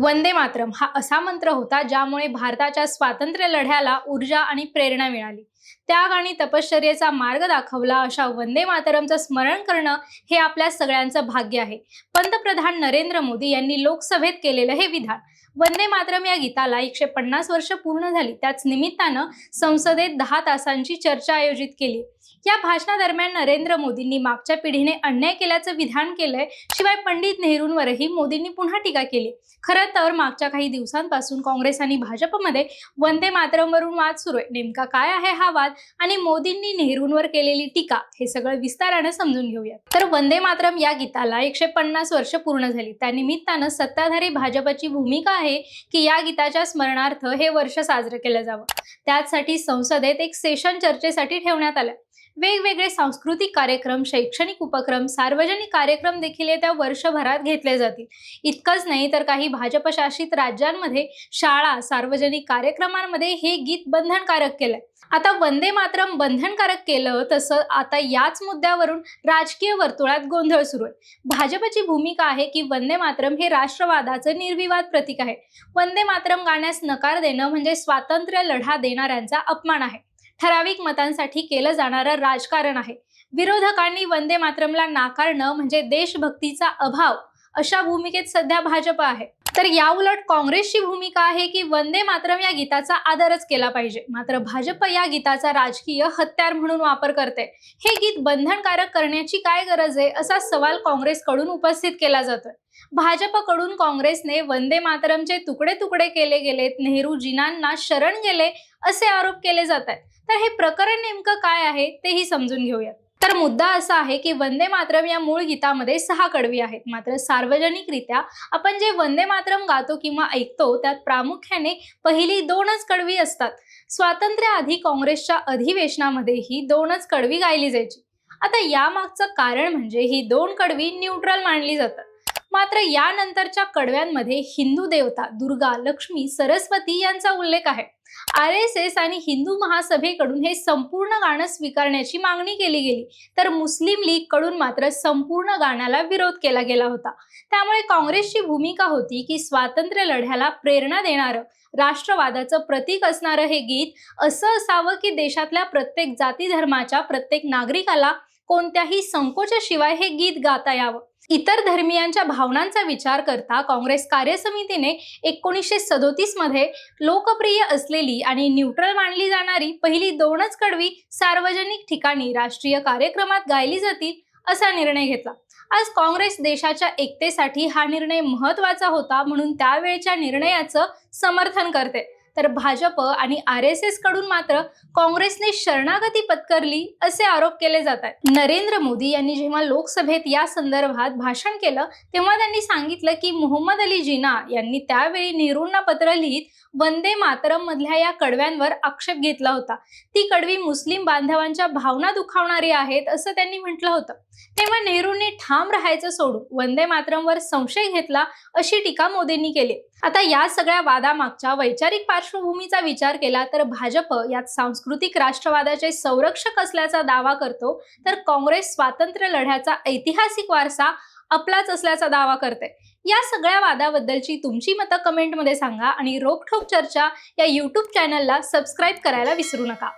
वंदे मातरम हा असा मंत्र होता ज्यामुळे भारताच्या स्वातंत्र्य लढ्याला ऊर्जा आणि प्रेरणा मिळाली. त्याग आणि तपश्चर्येचा मार्ग दाखवला अशा वंदे मातरमचं स्मरण करणं हे आपल्या सगळ्यांचं भाग्य आहे. पंतप्रधान नरेंद्र मोदी यांनी लोकसभेत केलेलं हे विधान. वंदे मातरम या गीताला एकशे पन्नास वर्ष पूर्ण झाली. त्याच निमित्तानं संसदेत दहा तासांची चर्चा आयोजित केली. या भाषणादरम्यान नरेंद्र मोदींनी मागच्या पिढीने अन्याय केल्याचं विधान केलंय. शिवाय पंडित नेहरूंवरही मोदींनी पुन्हा टीका केली. खरं तर मागच्या काही दिवसांपासून काँग्रेस आणि भाजपमध्ये वंदे मातरमवरून वाद सुरू आहे. नेमका काय आहे हा वाद आणि मोदींनी नेहरूंवर केलेली टीका हे सगळं विस्तारानं समजून घेऊया तर वंदे मातरम या गीताला एकशे पन्नास वर्ष पूर्ण झाली. त्यानिमित्तानं सत्ताधारी भाजपची भूमिका आहे की या गीताच्या स्मरणार्थ हे वर्ष साजरं केलं जावं. त्यासाठी संसदेत एक सेशन चर्चेसाठी ठेवण्यात आलं. वेगवेगळे सांस्कृतिक कार्यक्रम शैक्षणिक उपक्रम सार्वजनिक कार्यक्रम देखील येत्या वर्षभरात घेतले जातील. इतकंच नाही तर काही भाजपशासित राज्यांमध्ये शाळा सार्वजनिक कार्यक्रमांमध्ये हे गीत बंधनकारक केलंय. आता वंदे मातरम बंधनकारक केलं तसं आता याच मुद्द्यावरून राजकीय वर्तुळात गोंधळ सुरू आहे. भाजपची भूमिका आहे की वंदे मातरम हे राष्ट्रवादाचं निर्विवाद प्रतीक आहे. वंदे मातरम गाण्यास नकार देणं म्हणजे स्वातंत्र्य लढा देणाऱ्यांचा अपमान आहे. ठराविक मतांसाठी केलं जाणारं राजकारण आहे. विरोधकांनी वंदे मातरमला नाकारणं म्हणजे देशभक्तीचा अभाव अशा भूमिकेत सध्या भाजप आहे. तर या उलट काँग्रेसची भूमिका आहे की वंदे मातरम या गीताचा आदरच केला पाहिजे. मात्र भाजप या गीताचा राजकीय हत्यार म्हणून वापर करते. हे गीत बंधनकारक करण्याची काय गरज आहे असा सवाल काँग्रेसकडून उपस्थित केला जातोय. भाजपकडून काँग्रेसने वंदे मातरमचे तुकडे तुकडे केले गेलेत. नेहरूजीनांना शरण गेले असे आरोप केले जात आहेत. तर हे प्रकरण नेमकं काय आहे तेही समजून घेऊयात. तर मुद्दा असा आहे की वंदे मातरम या मूळ गीतामध्ये सहा कडवी आहेत. मात्र सार्वजनिकरित्या आपण जे वंदे मातरम गातो किंवा ऐकतो त्यात प्रामुख्याने पहिली दोनच कडवी असतात. स्वातंत्र्याआधी काँग्रेसच्या अधिवेशनामध्ये ही दोनच कडवी गायली जायची. आता यामागचं कारण म्हणजे ही दोन कडवी न्यूट्रल मानली जातात. मात्र यानंतरच्या कडव्यांमध्ये हिंदू देवता दुर्गा लक्ष्मी सरस्वती यांचा उल्लेख आहे. आर एस एस आणि हिंदू महासभेकडून हे संपूर्ण गाणं स्वीकारण्याची मागणी केली गेली. तर मुस्लिम लीगकडून मात्र संपूर्ण गाण्याला विरोध केला गेला होता. त्यामुळे काँग्रेसची भूमिका होती की स्वातंत्र्य लढ्याला प्रेरणा देणारं राष्ट्रवादाचं प्रतीक असणारं हे गीत असं असावं की देशातल्या प्रत्येक जाती धर्माच्या प्रत्येक नागरिकाला कोणत्याही संकोचाशिवाय हे गीत गाता यावं. इतर धर्मियांच्या भावनांचा विचार करता काँग्रेस कार्यसमितीने एकोणीसशे सदोतीसमध्ये लोकप्रिय असलेली आणि न्यूट्रल मानली जाणारी पहिली दोनच कडवी सार्वजनिक ठिकाणी राष्ट्रीय कार्यक्रमात गायली जातील असा निर्णय घेतला. आज काँग्रेस देशाच्या एकतेसाठी हा निर्णय महत्त्वाचा होता म्हणून त्यावेळच्या निर्णयाचं समर्थन करते. तर भाजप आणि आर एस एसकडून मात्र काँग्रेसने शरणागती पत्करली असे आरोप केले जात आहेत. नरेंद्र मोदी यांनी जेव्हा लोकसभेत या संदर्भात भाषण केलं तेव्हा त्यांनी सांगितलं की मोहम्मद अली जिना यांनी त्यावेळी नेहरूंना पत्र लिहित वंदे मातरम मधल्या या कडव्यांवर आक्षेप घेतला होता. ती कडवी मुस्लिम बांधवांच्या भावना दुखावणारी आहेत असं त्यांनी म्हटलं होतं. तेव्हा नेहरूंनी ठाम राहायचं सोडून वंदे मातरमवर संशय घेतला अशी टीका मोदींनी केली. आता या सगळ्या वादामागच्या वैचारिक पार्श्वभूमीचा विचार केला तर भाजप यात सांस्कृतिक राष्ट्रवादाचे संरक्षक असल्याचा दावा करतो तर काँग्रेस स्वातंत्र्य लढ्याचा ऐतिहासिक वारसा आपलाच असल्याचा दावा करते. या सगळ्या वादाबद्दलची तुमची मतं कमेंटमध्ये सांगा आणि रोखोक चर्चा या यूट्यूब चॅनलला सबस्क्राईब करायला विसरू नका.